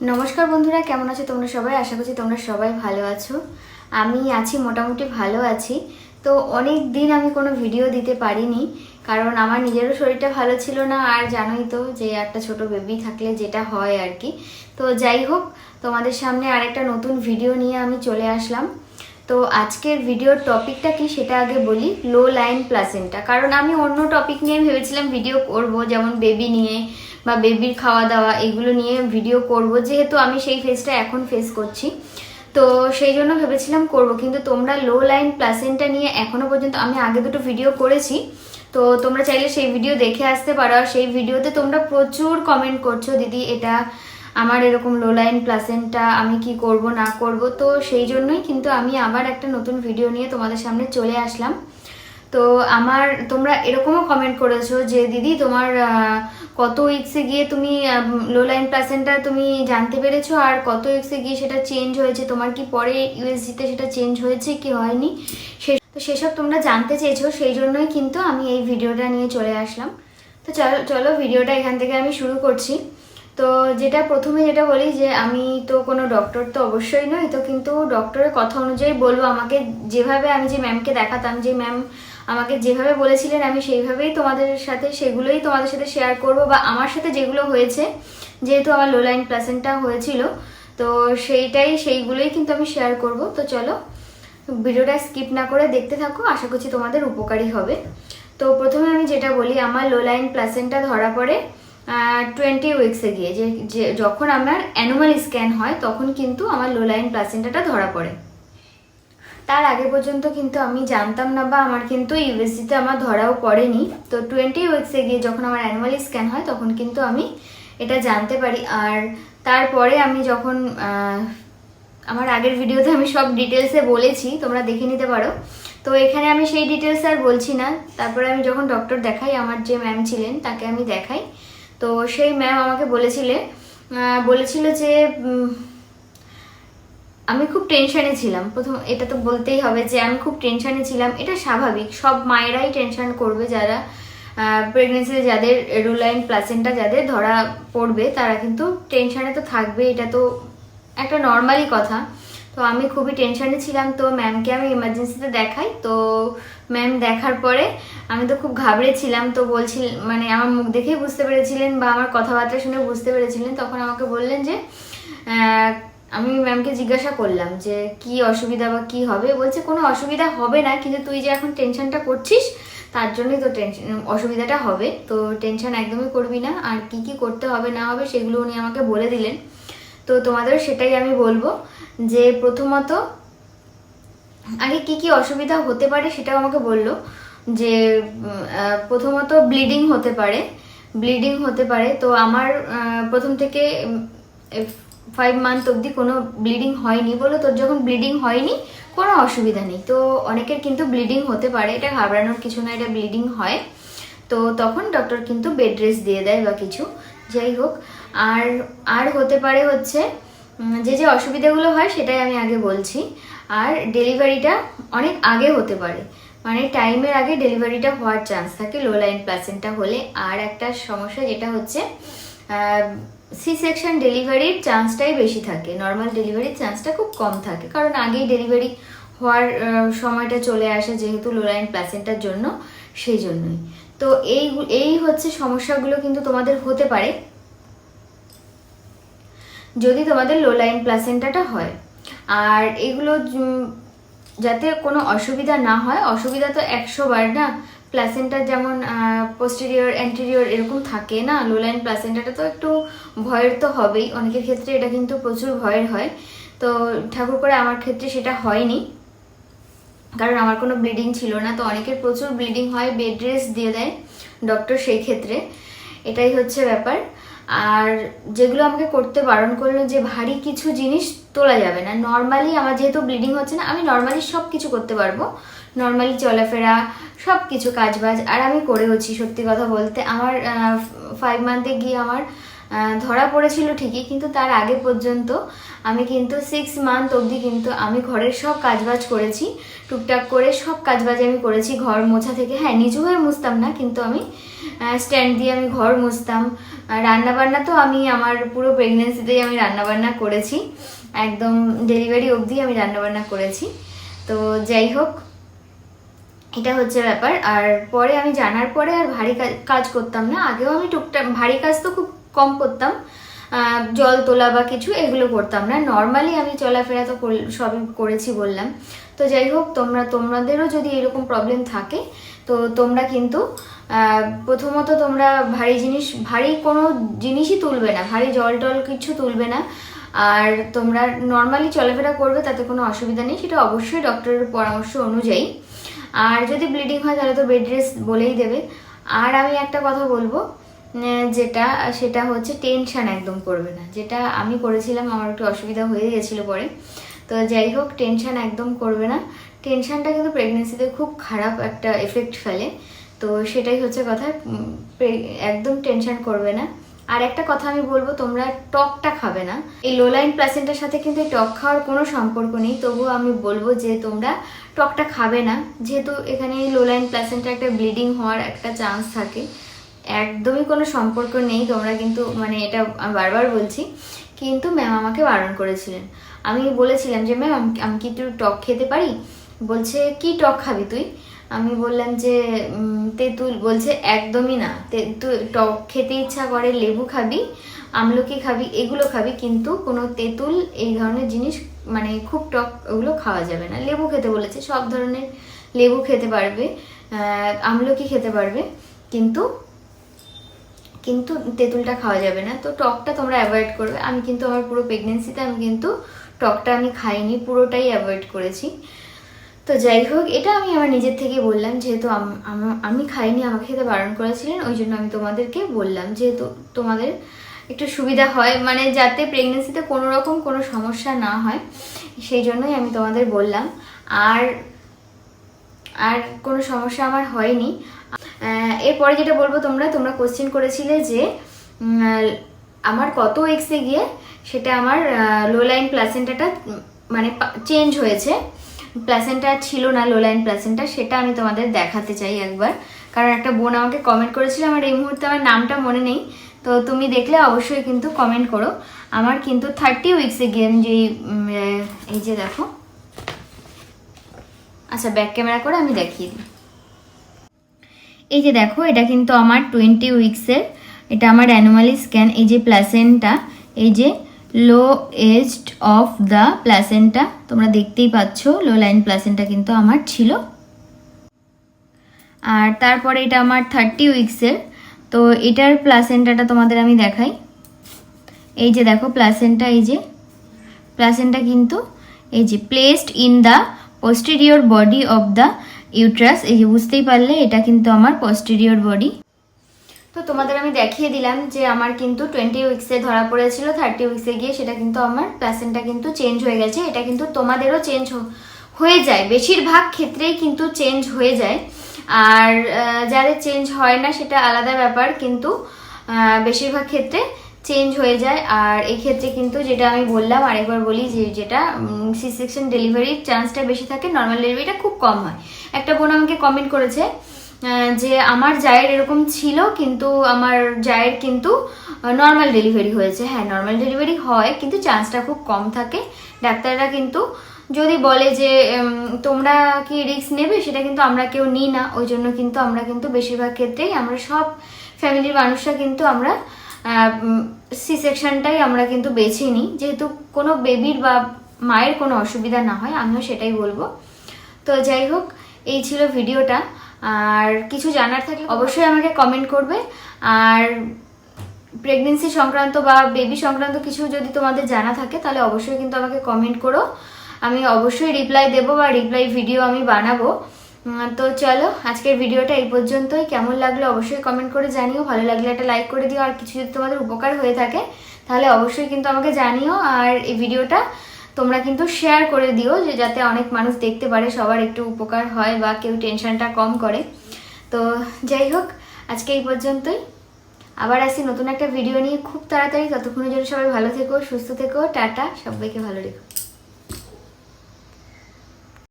নমস্কার বন্ধুরা, কেমন আছো তোমরা সবাই? আশা করছি তোমরা সবাই ভালো আছো। আমি আছি, মোটামুটি ভালো আছি। তো অনেক দিন আমি কোনো ভিডিও দিতে পারিনি, কারণ আমার নিজেরও শরীরটা ভালো ছিল না। আর জানোই তো যে একটা ছোট বেবি থাকলে যেটা হয় আর কি। তো যাই হোক, তোমাদের সামনে আরেকটা নতুন ভিডিও নিয়ে আমি চলে আসলাম। তো আজকের ভিডিওর টপিকটা কি সেটা আগে বলি লো লাইন প্লাসেন্টা কারণ আমি অন্য টপিক নিয়ে ভেবেছিলাম ভিডিও করব, যেমন বেবি নিয়ে বা বেবির খাওয়া দাওয়া এগুলো নিয়ে ভিডিও করব। যেহেতু আমি সেই ফেসটা এখন ফেস করছি, তো সেই জন্য ভেবেছিলাম করব। কিন্তু তোমরা লো লাইন প্লাসেন্টা নিয়ে এখনও পর্যন্ত আমি আগে দুটো ভিডিও করেছি, তো তোমরা চাইলে সেই ভিডিও দেখে আসতে পারো। আর সেই ভিডিওতে তোমরা প্রচুর কমেন্ট করছ, দিদি, এটা আমার এরকম লো লাইন প্লাসেন্টা আমি কি করব, না করব, তো সেই জন্যই কিন্তু আমি আবার একটা নতুন ভিডিও নিয়ে তোমাদের সামনে চলে আসলাম। তো আমার, তোমরা এরকমও কমেন্ট করেছ যে, দিদি, তোমার কত উইকসে গিয়ে তুমি লো লাইন প্লাসেন্টা তুমি জানতে পেরেছ? আর কত উইকসে গিয়ে সেটা চেঞ্জ হয়েছে? তোমার কি পরে ইউএসজিতে সেটা চেঞ্জ হয়েছে কি হয়নি? সে, তো সেসব তোমরা জানতে চেয়েছো, সেই জন্যই কিন্তু আমি এই ভিডিওটা নিয়ে চলে আসলাম। তো চলো চলো ভিডিওটা এখান থেকে আমি শুরু করছি। তো যেটা প্রথমে যেটা বলি যে আমি তো কোনো ডক্টর তো অবশ্যই নই, তো কিন্তু ডক্টরের কথা অনুযায়ী বলব, আমাকে যেভাবে আমি যে ম্যামকে দেখাতাম, যে ম্যাম আমাকে যেভাবে বলেছিলেন, আমি সেইভাবেই তোমাদের সাথে, সেগুলোই তোমাদের সাথে শেয়ার করব বা আমার সাথে যেগুলো হয়েছে, যেহেতু আমার লো লাইন প্লাসেন্টটা হয়েছিল, তো সেইটাই, সেইগুলোই কিন্তু আমি শেয়ার করব। তো চলো, ভিডিওটা স্কিপ না করে দেখতে থাকো, আশা করছি তোমাদের উপকারী হবে। তো প্রথমে আমি যেটা বলি, আমার লো লাইন প্লাসেন্টটা ধরা পড়ে টোয়েন্টি উইক্সে গিয়ে, যে যখন আমার অ্যানুমাল স্ক্যান হয়, তখন কিন্তু আমার লোলাইন প্লাসেন্টাটা ধরা পড়ে। তার আগে পর্যন্ত কিন্তু আমি জানতাম না বা আমার কিন্তু ইউএসজিতে আমার ধরাও পড়েনি। তো টোয়েন্টি উইক্সে গিয়ে যখন আমার অ্যানুয়াল স্ক্যান হয়, তখন কিন্তু আমি এটা জানতে পারি। আর তারপরে আমি যখন আমার আগের ভিডিওতে আমি সব ডিটেলসে বলেছি, তোমরা দেখে নিতে পারো। তো এখানে আমি সেই ডিটেলস আর বলছি না। তারপরে আমি যখন ডক্টর দেখাই, আমার যে ম্যাম ছিলেন, তাকে আমি দেখাই। তো সেই ম্যাম আমাকে বলেছিলে বলেছিল যে আমি খুব টেনশানে ছিলাম। প্রথম, এটা তো বলতেই হবে যে, আমি খুব টেনশানে ছিলাম। এটা স্বাভাবিক। সব মায়েরাই টেনশান করবে যারা প্রেগনেন্সিতে যাদের রুলাইন প্লাসেন্টা যাদের ধরা পড়বে, তারা কিন্তু টেনশানে তো থাকবে এটা তো একটা নর্মালি কথা। তো আমি খুবই টেনশনে ছিলাম, তো ম্যামকে আমি ইমার্জেন্সিতে দেখাই, তো ম্যাম দেখার পরে আমি তো খুব ঘাবড়েছিলাম তো বলছিল মানে আমার মুখ দেখেই বুঝতে পেরেছিলেন বা আমার কথাবার্তা শুনে বুঝতে পেরেছিলেন, তখন আমাকে বললেন যে আমি ম্যামকে জিজ্ঞাসা করলাম যে, কি অসুবিধা বা কি হবে? বলছে, কোনো অসুবিধা হবে না, কিন্তু তুই যে এখন টেনশনটা করছিস, তার জন্যই তো টেনশন অসুবিধাটা হবে, তো টেনশন একদমই করবি না, আর কি কি করতে হবে না হবে সেগুলো উনি আমাকে বলে দিলেন। তো তোমাদের সেটাই আমি বলব। যে প্রথমত আগে কি কি অসুবিধা হতে পারে সেটাও আমাকে বলল যে প্রথমত ব্লিডিং হতে পারে ব্লিডিং হতে পারে। তো আমার প্রথম থেকে ফাইভ মান্থ অবধি কোনো ব্লিডিং হয়নি বলো তোর যখন ব্লিডিং হয়নি, কোনো অসুবিধা নেই। তো অনেকের কিন্তু ব্লিডিং হতে পারে, এটা ঘাবড়ানোর কিছু না, এটা ব্লিডিং হয়। তো তখন ডক্টর কিন্তু বেড রেস্ট দিয়ে দেয় বা কিছু। যাই হোক, আর আর হতে পারে হচ্ছে যে যে অসুবিধাগুলো হয় সেটাই আমি আগে বলছি। আর ডেলিভারিটা অনেক আগে হতে পারে। মানে টাইমের আগে ডেলিভারিটা হওয়ার চান্স থাকে লো লাইন প্লাসেন্টা হলে। আর একটা সমস্যা যেটা হচ্ছে সি সেকশন ডেলিভারির চান্সটাই বেশি থাকে। নর্মাল ডেলিভারির চান্সটা খুব কম থাকে। কারণ আগেই ডেলিভারি হওয়ার সময়টা চলে আসে যেহেতু লো লাইন প্লাসেন্টার জন্য, সেই জন্যই। তো এই এই হচ্ছে সমস্যাগুলো কিন্তু তোমাদের হতে পারে। যদি তোমাদের লো লাইন প্লাসেন্টাটা হয়। আর এগুলো যাতে কোনো অসুবিধা না হয়, অসুবিধা তো একশো বার না প্লাসেন্টার যেমন পোস্টেরিয়র অ্যান্টেরিয়র এরকম থাকে না লো লাইন প্লাসেন্টাটা তো একটু ভয়ের তো হবেই, অনেকের ক্ষেত্রে এটা কিন্তু প্রচুর ভয়ের হয়। তো ঠাকুর করে আমার ক্ষেত্রে সেটা হয়নি, কারণ আমার কোনো ব্লিডিং ছিল না, তো অনেকের প্রচুর ব্লিডিং হয় বেড রেস্ট দিয়ে দেয় ডক্টর সেই ক্ষেত্রে। এটাই হচ্ছে ব্যাপার। আর যেগুলো আমাকে করতে বারণ করল যে ভারী কিছু জিনিস তোলা যাবে না। নর্মালি আমার যেহেতু ব্লিডিং হচ্ছে না, আমি নর্মালি সব কিছু করতে পারব। নর্মালি চলাফেরা সব কিছু কাজবাজ। আর আমি করেওছি সত্যি কথা বলতে। আমার ফাইভ মান্থে গিয়ে আমার ধরা পড়েছিল ঠিকই, কিন্তু তার আগে পর্যন্ত আমি কিন্তু সিক্স মান্থ অবধি কিন্তু আমি ঘরের সব কাজবাজ করেছি, টুকটাক করে সব কাজবাজ আমি করেছি, ঘর মোছা থেকে হ্যাঁ নিচু হয়ে মুছতাম না, কিন্তু আমি স্ট্যান্ড দিয়ে আমি ঘর মুছতাম। রান্না বান্না তো আমি আমার পুরো প্রেগনেন্সিতেই আমি রান্নাবান্না করেছি, একদম ডেলিভারি অবধি আমি রান্নাবান্না করেছি। তো যাই হোক, এটা হচ্ছে ব্যাপার। আর পরে আমি জানার পরে আর ভারী কাজ করতাম না, আগেও আমি টুকটাক, ভারী কাজ তো খুব কম করতাম। জল তোলা বা কিছু এগুলো করতাম না। নর্মালি আমি চলাফেরা তো সবই করেছি বললাম। তো যাই হোক, তোমরা, তোমাদেরও যদি এরকম প্রবলেম থাকে, তো তোমরা কিন্তু প্রথমত তোমরা ভারী জিনিস, ভারী কোনো জিনিসই তুলবে না। ভারী জল টল কিছু তুলবে না। আর তোমরা নর্মালি চলাফেরা করবে, তাতে কোনো অসুবিধা নেই। সেটা অবশ্যই ডক্টরের পরামর্শ অনুযায়ী। আর যদি ব্লিডিং হয়, তাহলে তো বেড রেস্ট বলেই দেবে। আর আমি একটা কথা বলব যেটা, সেটা হচ্ছে টেনশন একদম করবে না। যেটা আমি করেছিলাম, আমার একটু অসুবিধা হয়ে গেছিল পরে। তো যাই হোক টেনশন একদম করবে না। টেনশনটা কিন্তু প্রেগনেন্সিতে খুব খারাপ একটা এফেক্ট ফেলে। তো সেটাই হচ্ছে কথা একদম টেনশন করবে না। আর একটা কথা আমি বলব, তোমরা টকটা খাবে না। এই লোলাইন প্লাসেন্টার সাথে কিন্তু এই টক খাওয়ার কোনো সম্পর্ক নেই। তবুও আমি বলব যে তোমরা টকটা খাবে না। যেহেতু এখানে এই লোলাইন প্লাসেন্টার একটা ব্লিডিং হওয়ার একটা চান্স থাকে। একদমই কোনো সম্পর্ক নেই, তোমরা কিন্তু মানে এটা বারবার বলছি। কিন্তু ম্যাম আমাকে বারণ করেছিলেন। আমি বলেছিলাম যে ম্যাম আমি কি একটু টক খেতে পারি? বলছে, কি টক খাবি তুই? আমি বললাম যে তেঁতুল। বলছে, একদমই না। তে- তুই টক খেতে ইচ্ছা করে, লেবু খাবি, আমলকি খাবি, এগুলো খাবি, কিন্তু কোনো তেঁতুল, এই ধরনের জিনিস মানে খুব টক, ওগুলো খাওয়া যাবে না। লেবু খেতে বলেছে, সব ধরনের লেবু খেতে পারবে আমলকি খেতে পারবে, কিন্তু কিন্তু তেঁতুলটা খাওয়া যাবে না। তো টকটা তোমরা অ্যাভয়েড করবে। আমি কিন্তু আমার পুরো প্রেগনেন্সিতে আমি কিন্তু টকটা আমি খাইনি, পুরোটাই অ্যাভয়েড করেছি। তো যাই হোক, এটা আমি আমার নিজের থেকে বললাম, যেহেতু আম- খাইনি, আমাকে খেতে বারণ করেছিলেন, ওই জন্য আমি তোমাদেরকে বললাম, যেহেতু তোমাদের একটু সুবিধা হয় মানে যাতে প্রেগনেন্সিতে কোনো রকম কোনো সমস্যা না হয়, সেই জন্যই আমি তোমাদের বললাম। আর আর কোনো সমস্যা আমার হয়নি। এরপরে যেটা বলব তোমরা তোমরা কোশ্চেন করেছিলে যে আমার কত এক্সে গিয়ে সেটা আমার লো লাইন প্লাসেন্টাটা মানে চেঞ্জ হয়েছে। প্লাসেন্টা ছিল না লো লাইন প্লাসেন্টা সেটা আমি তোমাদের দেখাতে চাই একবার। কারণ একটা বোন আমাকে কমেন্ট করেছিল আমার এই মুহূর্তে আমার নামটা মনে নেই। তো তুমি দেখলে অবশ্যই কিন্তু কমেন্ট করো। আমার কিন্তু থার্টি উইক্সে যেই উম, এই যে দেখো। আচ্ছা ব্যাক ক্যামেরা করে আমি দেখিয়ে দিই। এই যে দেখো, এটা কিন্তু আমার টোয়েন্টি উইক্সের এটা আমার অ্যানুয়ালি স্ক্যান এই যে প্লাসেন্টা এই যে লো এজড অফ দ্য প্লাসেন্টা তোমরা দেখতেই পাচ্ছ লো লাইন প্লাসেন্টা কিন্তু আমার ছিল। আর তারপরে এটা আমার থার্টি উইক্সের তো এটার প্লাসেন্টাটা তোমাদের আমি দেখাই। এই যে দেখো প্লাসেন্টা এই যে প্লাসেন্টা কিন্তু, এই যে placed in the posterior body of the uterus, এই যে বুঝতেই পারলে এটা কিন্তু আমার পোস্টেরিয়র বডি তো তোমাদের আমি দেখিয়ে দিলাম যে আমার কিন্তু টোয়েন্টি উইক্সে ধরা পড়েছিল থার্টি উইক্সে গিয়ে সেটা কিন্তু আমার প্লাসেন্টটা কিন্তু চেঞ্জ হয়ে গেছে। এটা কিন্তু তোমাদেরও চেঞ্জ হয়ে যায়। বেশিরভাগ ক্ষেত্রেই কিন্তু চেঞ্জ হয়ে যায়। আর যাদের চেঞ্জ হয় না সেটা আলাদা ব্যাপার, কিন্তু বেশিরভাগ ক্ষেত্রে চেঞ্জ হয়ে যায়। আর এই ক্ষেত্রে কিন্তু যেটা আমি বললাম, আরেকবার বলি যে যেটা সি সেকশন ডেলিভারির চান্সটা বেশি থাকে নর্মাল ডেলিভারিটা খুব কম হয়। একটা বোন আমাকে কমেন্ট করেছে যে আমার জায়ের এরকম ছিল, কিন্তু আমার জায়ের কিন্তু নর্মাল ডেলিভারি হয়েছে। হ্যাঁ নর্মাল ডেলিভারি হয়, কিন্তু চান্সটা খুব কম থাকে। ডাক্তাররা কিন্তু যদি বলে যে তোমরা কি রিস্ক নেবে, সেটা কিন্তু আমরা কেউ নিই না। ওই জন্য কিন্তু আমরা কিন্তু বেশিরভাগ ক্ষেত্রেই আমরা সব ফ্যামিলির মানুষরা কিন্তু আমরা সি সেকশনটাই আমরা কিন্তু বেছে নিই। যেহেতু কোনো বেবির বা মায়ের কোনো অসুবিধা না হয়, আমিও সেটাই বলব। তো যাই হোক, এই ছিল ভিডিওটা। আর কিছু জানার থাকলে অবশ্যই আমাকে কমেন্ট করবে। আর প্রেগনেন্সি সংক্রান্ত বা বেবি সংক্রান্ত কিছু যদি তোমাদের জানা থাকে, তাহলে অবশ্যই কিন্তু আমাকে কমেন্ট করো। আমি অবশ্যই রিপ্লাই দেবো বা রিপ্লাই ভিডিও আমি বানাবো। তো চলো, আজকের ভিডিওটা এই পর্যন্তই। কেমন লাগল অবশ্যই কমেন্ট করে জানিও। ভালো লাগলে একটা লাইক করে দিও। আর কিছু যদি তোমাদের উপকার হয়ে থাকে, তাহলে অবশ্যই কিন্তু আমাকে জানিও। আর এই ভিডিওটা তোমরা কিন্তু শেয়ার করে দিও, যে যাতে অনেক মানুষ দেখতে পারে সবার একটু উপকার হয় বা কেউ টেনশনটা কম করে। তো যাই হোক, আজকে এই পর্যন্তই। আবার আসি নতুন একটা ভিডিও নিয়ে। খুব তাড়াতাড়ি। ততক্ষণের জন্য সবাই ভালো থেকো, সুস্থ থেকো। টাটা। সবাইকে ভালো রেখো।